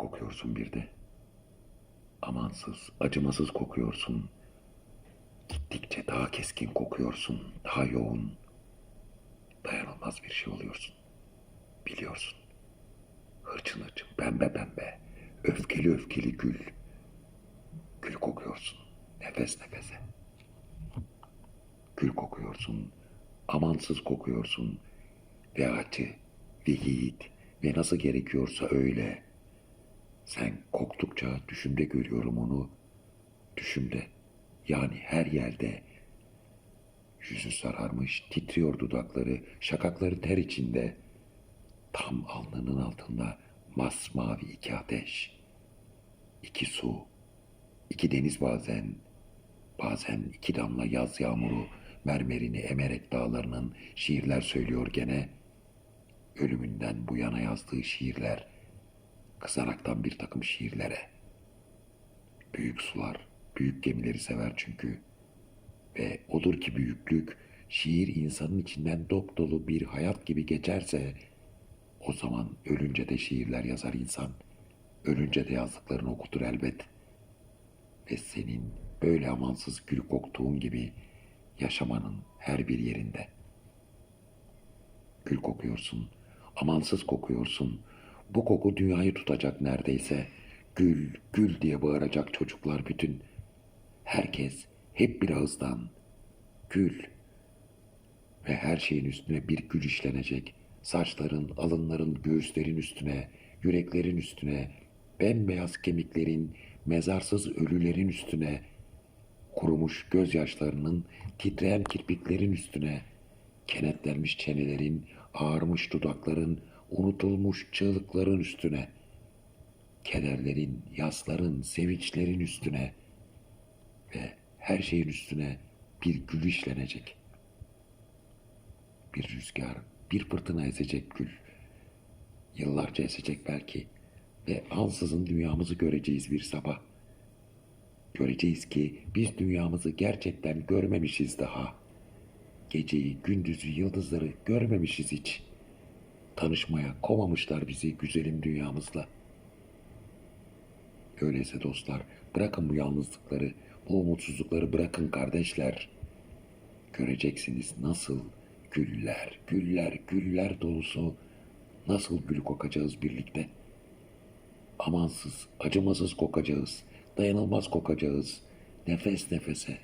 kokuyorsun bir de. Amansız, acımasız kokuyorsun. Gittikçe daha keskin kokuyorsun, daha yoğun. Dayanılmaz bir şey oluyorsun. Biliyorsun. Hırçın hırçın, pembe pembe, öfkeli öfkeli gül. Gül kokuyorsun, nefes nefese. Gül kokuyorsun, amansız kokuyorsun. Ve acı, ve yiğit, ve nasıl gerekiyorsa öyle. Sen koktukça düşümde görüyorum onu. Düşümde, yani her yerde. Yüzü sararmış, titriyor dudakları, şakakları ter içinde. Tam alnının altında masmavi iki ateş. iki su, iki deniz bazen, bazen iki damla yaz yağmuru mermerini emerek dağlarının şiirler söylüyor gene. Ölümünden bu yana yazdığı şiirler, kızaraktan bir takım şiirlere. Büyük sular, büyük gemileri sever çünkü. Ve odur ki büyüklük, şiir insanın içinden dop dolu bir hayat gibi geçerse, o zaman ölünce de şiirler yazar insan. Ölünce de yazdıklarını okutur elbet. Ve senin böyle amansız gül koktuğun gibi yaşamanın her bir yerinde. Gül kokuyorsun, amansız kokuyorsun. Bu koku dünyayı tutacak neredeyse. Gül, gül diye bağıracak çocuklar bütün. Herkes hep bir ağızdan. Gül. Ve her şeyin üstüne bir gül işlenecek. Saçların, alınların, göğüslerin üstüne, yüreklerin üstüne, bembeyaz kemiklerin, mezarsız ölülerin üstüne, kurumuş gözyaşlarının titreyen kirpiklerin üstüne, kenetlenmiş çenelerin, ağarmış dudakların, unutulmuş çığlıkların üstüne, kederlerin, yasların, sevinçlerin üstüne ve her şeyin üstüne bir gül işlenecek. Bir rüzgar, bir fırtına ezecek gül. Yıllarca esecek belki ve ansızın dünyamızı göreceğiz bir sabah. Göreceğiz ki biz dünyamızı gerçekten görmemişiz daha. Geceyi, gündüzü, yıldızları görmemişiz hiç. Tanışmaya komamışlar bizi güzelim dünyamızla. Öyleyse dostlar, bırakın bu yalnızlıkları, bu umutsuzlukları bırakın kardeşler. Göreceksiniz nasıl güller, güller, güller dolusu nasıl gül kokacağız birlikte. Amansız, acımasız kokacağız, dayanılmaz kokacağız, nefes nefese,